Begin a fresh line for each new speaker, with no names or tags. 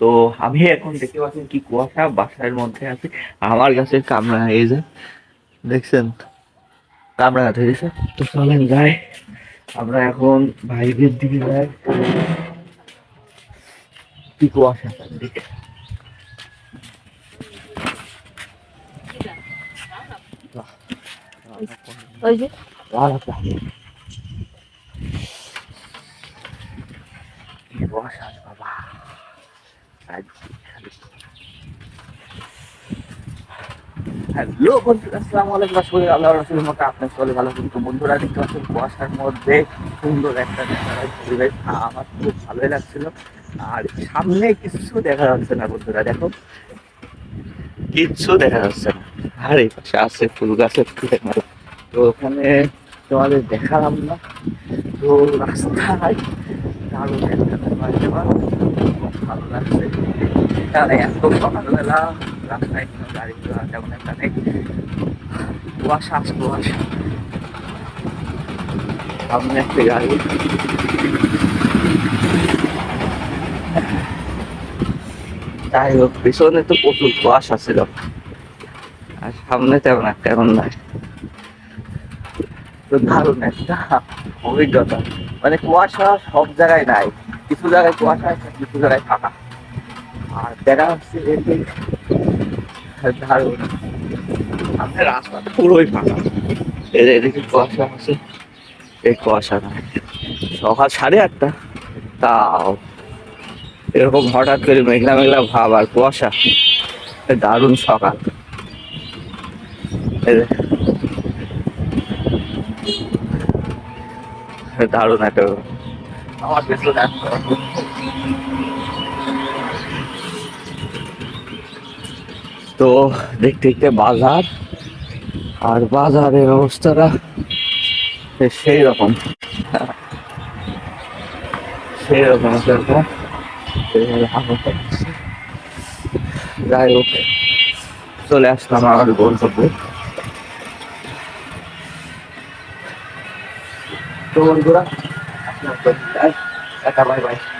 তো আমি এখন দেখতে পাচ্ছেন কি কুয়াশা বাসার মধ্যে আছে। আমার গাছের কামড়া এই যে দেখছেন? কামড়া ধরেছে তো চলেন যাই। আমরা এখন বাইরের দিকে যাই। কি কুয়াশা চারদিকে?
ওই
কি কুয়াশা বাবা। হ্যালো বন্ধুরা, আসসালামু আলাইকুম। আসলে আল্লাহ রাসূলের মতো আপনার চলে ভালো কিন্তু বন্ধুরা, দেখতে পাচ্ছেন, কুয়াশার মধ্যে সুন্দর একটা পরিবেশ। আমার খুব ভালোই লাগছিল। আর সামনে কিছু দেখা যাচ্ছে না বন্ধুরা, দেখো। কিচ্ছু দেখা যাচ্ছে না। আর এই পাশে আছে ফুল গাছের ফুলের তো ওখানে তোমাদের দেখালাম না। তো রাস্তায় দারুণ একটা ব্যাপার। সকালবেলা রাস্তায় কোনো কুয়াশা সামনে একটা গাড়ি। যাই হোক, পিছনে তো প্রচুর কুয়াশা ছিল। আর সামনে তেমন একটা এমন নাই। তো দারুণ একটা অভিজ্ঞতা। মানে কুয়াশা সব জায়গায় নাই। কিছু জায়গায় কুয়াশা আছে, কিছু জায়গায় ফাঁকা। আর দেখা হচ্ছে এতে দারুণ আমাদের রাস্তা পুরোই ফাঁকা। যে এদিকে কুয়াশা আছে, এই কুয়াশা নাই সকাল সাড়ে আটটা, তাও। এরকম হঠাৎ করে মেঘলা মেঘলা ভাব আর কুয়াশা দারুণ সকাল। দারুণ একটা তো দেখতে দেখতে বাজার, আর বাজারের অবস্থাটা সেই রকম সেই রকম যাই হোক, চলে আসলাম আমার গন্তব্যে। তো বন্ধুরা 那不，哎，哎，拜拜。